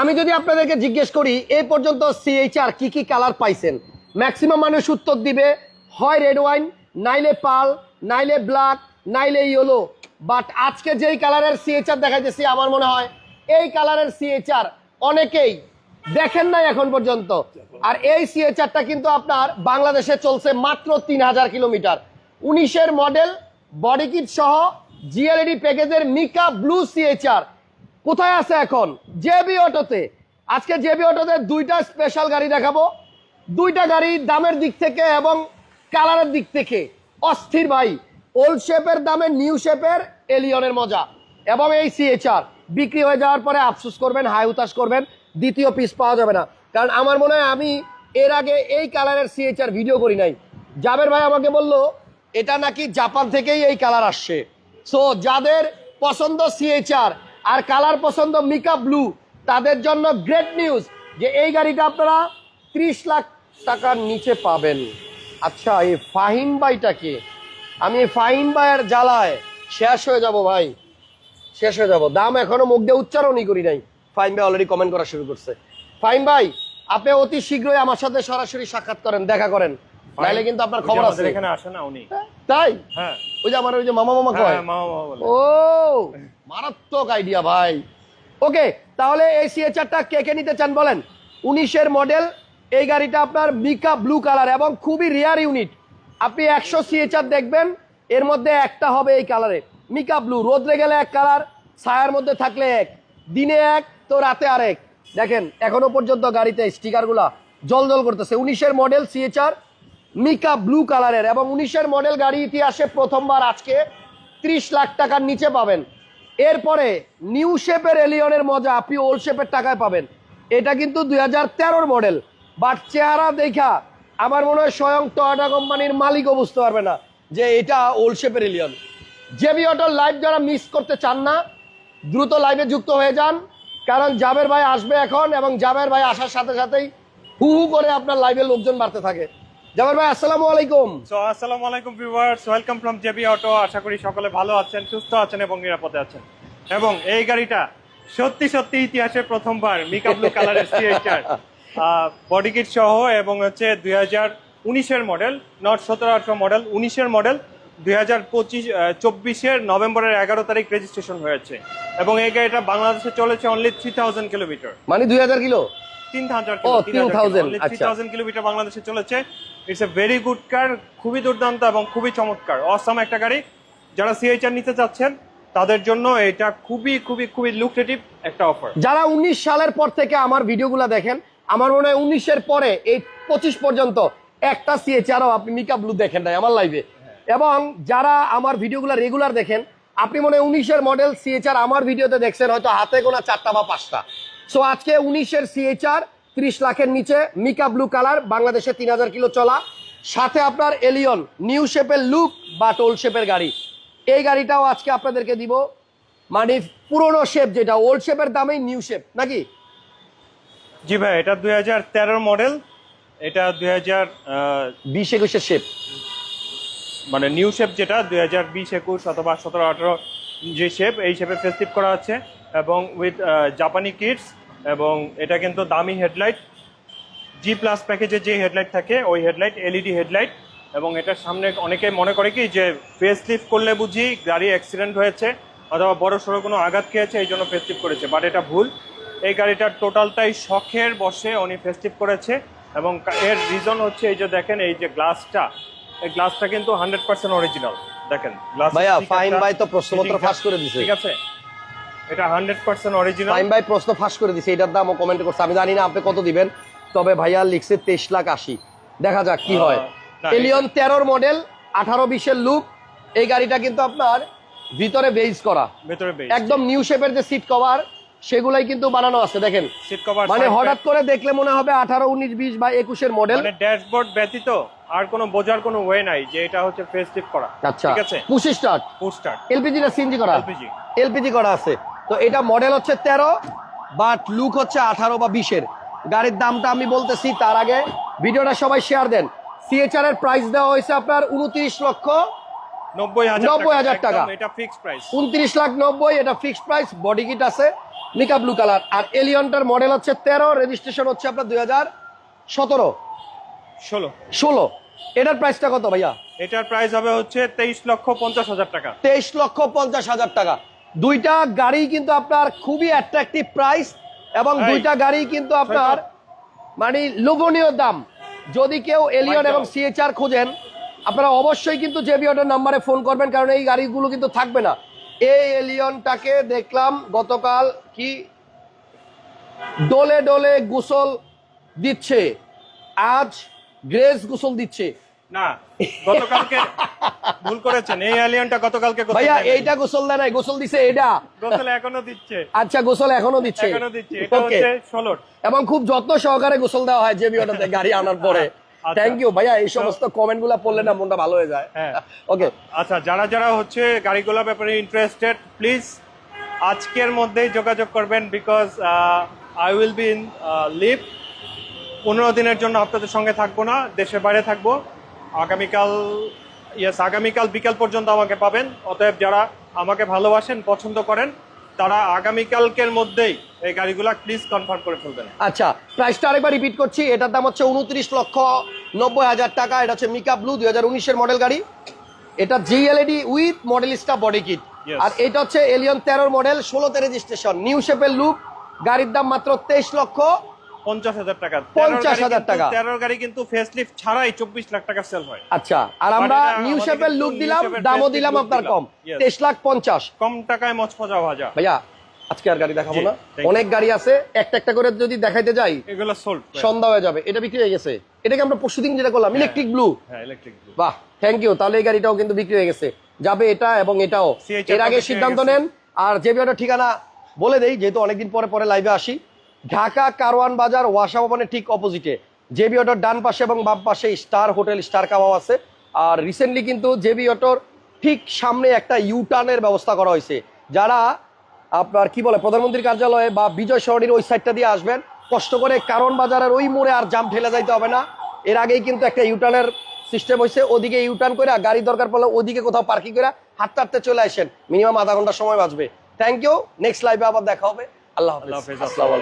আমি যদি আপনাদেরকে জিজ্ঞেস করি এই পর্যন্ত সিএইচআর কি কি কালার পাইছেন? ম্যাক্সিমাম মানুষ উত্তর দিবে, হয় রেড ওয়াইন নাইলে পাল নাইলে ব্ল্যাক নাইলে ইয়েলো বাট আজকে যেই কালারের সিএইচআর দেখাইতেছি, আমার মনে হয় এই কালারের সিএইচআর অনেকেই দেখেন নাই এখন পর্যন্ত। আর এই সিএইচআরটা কিন্তু আপনার বাংলাদেশে চলছে মাত্র তিন হাজার কিলোমিটার। উনিশের মডেল বডি কিট সহ জিএলইডি প্যাকেজের মিকা ব্লু সিএইচআর কোথায় আছে এখন? জেবি অটোতে আজকে জেবি অটোতে দুইটা স্পেশাল গাড়ি দেখাবো। দুইটা গাড়ি দামের দিক থেকে এবং কালারের দিক থেকে। অস্থির ভাই ওল্ড শেপের দামে নিউ শেপের এলিয়নের মজা। এবং এই সিএচআর বিক্রি হয়ে যাওয়ার পরে আফসোস করবেন হাই উতাস করবেন, দ্বিতীয় পিস পাওয়া যাবে না। কারণ আমার মনে হয় আমি এর আগে এই কালারের সিএচআর ভিডিও করি নাই। জাবের ভাই আমাকে বলল, এটা নাকি জাপান থেকেই এই কালার আসছে। সো যাদের পছন্দ সিএচআর আর কালার পছন্দ মিকা ব্লু। তাদের জন্য গ্রেট নিউজ যে এই গাড়িটা আপনারা ত্রিশ লাখ টাকার নিচে পাবেন। আচ্ছা এই ফাহিম ভাইটাকে আমি ফাহিম ভাইয়ের জ্বালায় শেষ হয়ে যাব ভাই। শেষ হয়ে যাব। দাম এখনও মুখ দিয়ে উচ্চারণই করি নাই। ফাহিম ভাই অলরেডি কমেন্ট করা শুরু করছে। ফাহিম ভাই আপনি অতি শীঘ্রই আমার সাথে সরাসরি সাক্ষাৎ করেন দেখা করেন। নাইলে কিন্তু আপনার খবর আছে। এখানে আসে না উনি। তাই? হ্যাঁ। ওই যে আমার ওই যে মামা মামা কয়? হ্যাঁ ও মারাত্মক আইডিয়া ভাই। ওকে তাহলে এই সিএচআরটা কে কে নিতে চান বলেন? উনিশের মডেল এই গাড়িটা আপনার মিকা ব্লু কালার এবং খুবই রেয়ার ইউনিট আপনি একশো সিএচআর দেখবেন এর মধ্যে একটা হবে এই কালারে মিকা ব্লু রোদ্রে গেলে এক কালার ছায়ার মধ্যে থাকলে এক। দিনে এক তো রাতে আরেক। দেখেন এখনও পর্যন্ত গাড়িতে স্টিকারগুলা জল জল করতেছে। উনিশের মডেল সিএচআর মিকা ব্লু কালারের এবং উনিশের মডেল গাড়ি ইতিহাসে প্রথমবার আজকে ত্রিশ লাখ টাকার নিচে পাবেন। এরপরে নিউ শেপের এলিয়নের মজা আপনি ওল্ড শেপের টাকায় পাবেন। এটা কিন্তু দুই হাজার মডেল, বাট চেহারা দেখা আমার মনে হয় স্বয়ং টয়োটা কোম্পানির মালিকও বুঝতে পারবে না যে এটা ওল্ড শেপের এলিয়ন। জেবি অটোর লাইভ যারা মিস করতে চান না, দ্রুত লাইভে যুক্ত হয়ে যান, কারণ জাবের ভাই আসবে এখন এবং জাবের ভাই আসার সাথে সাথেই হু হু করে আপনার লাইভে লোকজন বাড়তে থাকে। জাবের ভাই আসসালামু আলাইকুম। সো আসসালামু আলাইকুম viewers welcome from JB auto আশা করি সকলে ভালো আছেন সুস্থ আছেন এবং নিরাপদে আছেন। এবং এই গাড়িটা সত্যি সত্যি ইতিহাসে প্রথমবার মিকা ব্লু কালারের সিএইচআর বডি কিট সহ এবং হচ্ছে দুই হাজার উনিশের মডেল নট সতেরো আঠারো মডেল উনিশের মডেল দুই হাজার পঁচিশ চব্বিশের নভেম্বরের এগারো তারিখ রেজিস্ট্রেশন হয়েছে। এবং এই গাড়িটা বাংলাদেশে চলেছে অনলি থ্রি থাউজেন্ড কিলোমিটার মানে দুই হাজার কিলো? তিন হাজার ও, 3000 আচ্ছা। থাউজেন্ড কিলোমিটার বাংলাদেশে চলেছে। It's a very good car খুবই দুর্দান্ত এবং খুবই চমৎকার। অসাম একটা গাড়ি। যারা সিএইচআর নিতে চাচ্ছেন তাদের জন্য এটা খুবই খুবই খুবই লুক্রেটিভ একটা অফার যারা উনিশ সালের পর থেকে আমার ভিডিওগুলো দেখেন আমার মনে হয় উনিশের পরে এই পঁচিশ পর্যন্ত একটা সিএচআরও আপনি মিকা ব্লু দেখেন নাই আমার লাইভে এবং যারা আমার ভিডিওগুলো রেগুলার দেখেন আপনি মনে হয় উনিশের মডেল সিএচআর আমার ভিডিওতে দেখছেন হয়তো হাতে গোনা চারটা বা পাঁচটা। সো আজকে উনিশের সিএচআর ত্রিশ লাখের নিচে মিকা ব্লু কালার বাংলাদেশে তিন হাজার কিলো চলা। সাথে আপনার এলিয়ন নিউ শেপের লুক বা টোল শেপের গাড়ি। এই গাড়িটাও আজকে আপনাদেরকে দিব। মানে পুরোনো শেপ যেটা ওল্ড শেপের দামেই নিউ শেপ নাকি? জি ভাই এটা দুই হাজার মডেল এটা দুই হাজার বিশ একুশের শেপ মানে নিউ শেপ যেটা দুই হাজার বিশ একুশ অথবা সতেরো আঠেরো যে শেপ এই শেপে ফেস্টিভ করা আছে। এবং উইথ জাপানি কিটস এবং এটা কিন্তু দামি হেডলাইট। জি প্লাস প্যাকেজে যে হেডলাইট থাকে ওই হেডলাইট এলইডি হেডলাইট এবং এটার সামনে অনেকে মনে করে কি যে ফেস লিফট করলে বুঝি গাড়ি অ্যাক্সিডেন্ট হয়েছে অথবা বড় সড়ো কোনো আঘাত খেয়েছে এই জন্য ফেস্টিভ করেছে বাট এটা ভুল। এই গাড়িটার টোটালটাই শখের বসে উনি ফেস্টিভ করেছে এবং এর রিজন হচ্ছে এই যে দেখেন এই যে গ্লাসটা এই গ্লাসটা কিন্তু হান্ড্রেড পার্সেন্ট অরিজিনাল দেখেন গ্লাস ভাইয়া, ফাহিম ভাই তো প্রশ্নপত্র ফাঁস করে দিছে। ঠিক আছে? এটা হান্ড্রেড পার্সেন্ট অরিজিনাল টাইম ভাই প্রশ্ন ফাঁস করে দিছে এটার দামও কমেন্ট করছে। আমি জানি না আপনি কত দিবেন তবে ভাইয়া লিখছে তেইশ লাখ আশি। দেখা যাক কি হয়। এলিয়ন তেরোর মডেল আঠারো বিশের লুক এই গাড়িটা কিন্তু আপনার ভিতরে বেজ করা। ভেতরে একদম নিউ শেপের যে সিট কভার সেগুলাই কিন্তু বানানো আছে দেখেন। সিট কভার মানে হঠাৎ করে দেখলে মনে হবে আঠারো উনিশ বিশ বা একুশের মডেল মানে ড্যাশবোর্ড ব্যতীত আর কোনো বোঝার কোনো ওয়ে নাই যে এটা হচ্ছে ফেস করা। আচ্ছা। ঠিক আছে? পুশি স্টার্ট ফুড স্টার্ট এলপিজি না সিএনজি করা? এলপিজি এলপিজি করা আছে। তো এটা মডেল হচ্ছে তেরো বাট লুক হচ্ছে আঠারো বা বিশের। গাড়ির দামটা আমি বলতেছি তার আগে। ভিডিওটা সবাই শেয়ার দেন। সিএচআর এর প্রাইস দেওয়া হয়েছে আপনার উনত্রিশ লক্ষ নব্বই হাজার টাকা। এটা ফিক্সড প্রাইস উনত্রিশ লাখ নব্বই এটা ফিক্সড প্রাইস বডি কিট আছে নিকা ব্লু কালার আর এলিয়নটার মডেল হচ্ছে তেরো রেজিস্ট্রেশন হচ্ছে আপনার দুই হাজার সতেরো। ষোলো। ষোলো। এটার প্রাইসটা কত ভাইয়া? এটার প্রাইস হবে হচ্ছে তেইশ লক্ষ পঞ্চাশ হাজার টাকা। তেইশ লক্ষ পঞ্চাশ হাজার টাকা। দুইটা গাড়ি কিন্তু আপনার খুবই অ্যাট্রাকটিভ প্রাইস এবং দুইটা গাড়ি কিন্তু আপনার মানে লোভনীয় দাম। যদি কেউ এলিয়ন এবং সিএচআর খুঁজেন আপনারা অবশ্যই কিন্তু জেবিওটার নাম্বারে ফোন করবেন কারণ এই গাড়িগুলো কিন্তু থাকবে না। এই এলিয়নটাকে দেখলাম গতকাল কি ডোলে ডোলে গোসল দিচ্ছে। আজ গ্রেস গোসল দিচ্ছে। না গতকালকে ভুল করেছেন। এই অ্যালিয়নটা গতকালকে ভাইয়া এইটা গোসল দেয় নাই গোসল দিছে এটা গোসল এখনও দিচ্ছে। আচ্ছা গোসল এখনও দিচ্ছে। এখনও দিচ্ছে। এটা হচ্ছে ষোলোর এবং খুব যত্ন সহকারে গোসল দেওয়া হয় জেবি অটোতে গাড়ি আনার পরে। আচ্ছা। থ্যাংক ইউ ভাইয়া এই সমস্ত কমেন্টগুলা পড়লে না মনটা ভালো হয়ে যায়। হ্যাঁ। ওকে আচ্ছা যারা যারা হচ্ছে গাড়িগুলোর ব্যাপারে ইন্টারেস্টেড প্লিজ আজকের মধ্যেই যোগাযোগ করবেন because I will be in leave পনেরো দিনের জন্য আপনাদের সঙ্গে থাকব না দেশের বাইরে থাকব। আগামীকাল ইয়েস আগামীকাল বিকাল পর্যন্ত আমাকে পাবেন। অতএব যারা আমাকে ভালোবাসেন পছন্দ করেন তারা আগামীকালকের মধ্যেই এই গাড়িগুলা প্লিজ কনফার্ম করে ফেলবেন। আচ্ছা প্রাইসটা আরেকবার রিপিট করছি। এটার দাম হচ্ছে উনত্রিশ লক্ষ নব্বই হাজার টাকা। এটা হচ্ছে মিকা ব্লু দুই হাজার উনিশের মডেল গাড়ি। এটা GLED with modelista body kit আর এটা হচ্ছে এলিয়ন তেরোর মডেল ষোলোতে রেজিস্ট্রেশন নিউ শেপের লুক গাড়ির দাম মাত্র তেইশ লক্ষ। পঞ্চাশ হাজার টাকা। 50,000 টাকা। তেরোর গাড়ি কিন্তু ফেস লিফট ছাড়াই চব্বিশ লাখ টাকা সেল হয়। আচ্ছা আর আমরা নিউ শেপের লুক দিলাম দামও দিলাম আপনার কম। তেইশ লাখ পঞ্চাশ। কম টাকায় মচমজা ভাজা। ভাইয়া আজকে আর গাড়ি দেখাবো না। অনেক গাড়ি আছে একটা একটা করে যদি দেখাইতে যাই এগুলো সোল্ড সন্ধ্যা হয়ে যাবে। এটা বিক্রি হয়ে গেছে। এটাকে আমরা পরশুদিন যেটা করলাম ইলেকট্রিক ব্লু হ্যাঁ ইলেকট্রিক বাহ থ্যাংক ইউ তাহলে এই গাড়িটাও কিন্তু বিক্রি হয়ে গেছে। যাবে এটা এবং এটাও। এর আগে সিদ্ধান্ত নেন। আর যে ঠিকানা বলে দেই যেহেতু অনেকদিন পরে পরে লাইভে আসি। ঢাকা কারওয়ান বাজার ওয়াসা ভবনের ঠিক অপোজিটে। জেবি অটোর ডান পাশে এবং বাম পাশে স্টার হোটেল, স্টার কাবাব আছে। আর রিসেন্টলি কিন্তু জেবি অটোর ঠিক সামনে একটা ইউটার্নের ব্যবস্থা করা হয়েছে। যারা আপনার কি বলে, প্রধানমন্ত্রীর কার্যালয়ে বা বিজয় সরণির ওই সাইডটা দিয়ে আসবেন, কষ্ট করে কারণ বাজারের ওই মোড়ে আর জাম ঠেলে যাইতে হবে না। এর আগেই কিন্তু একটা ইউটার্নের সিস্টেম হয়েছে। ওদিকে ইউটার্ন করে গাড়ি দরকার পড়লে ওদিকে কোথাও পার্কিং করে হাঁটতে হাঁটতে চলে আসেন। মিনিমাম আধা ঘণ্টা সময় বাঁচবে। থ্যাংক ইউ নেক্সট লাইভে আবার দেখা হবে। আল্লাহ হাফেজ। আসসালামু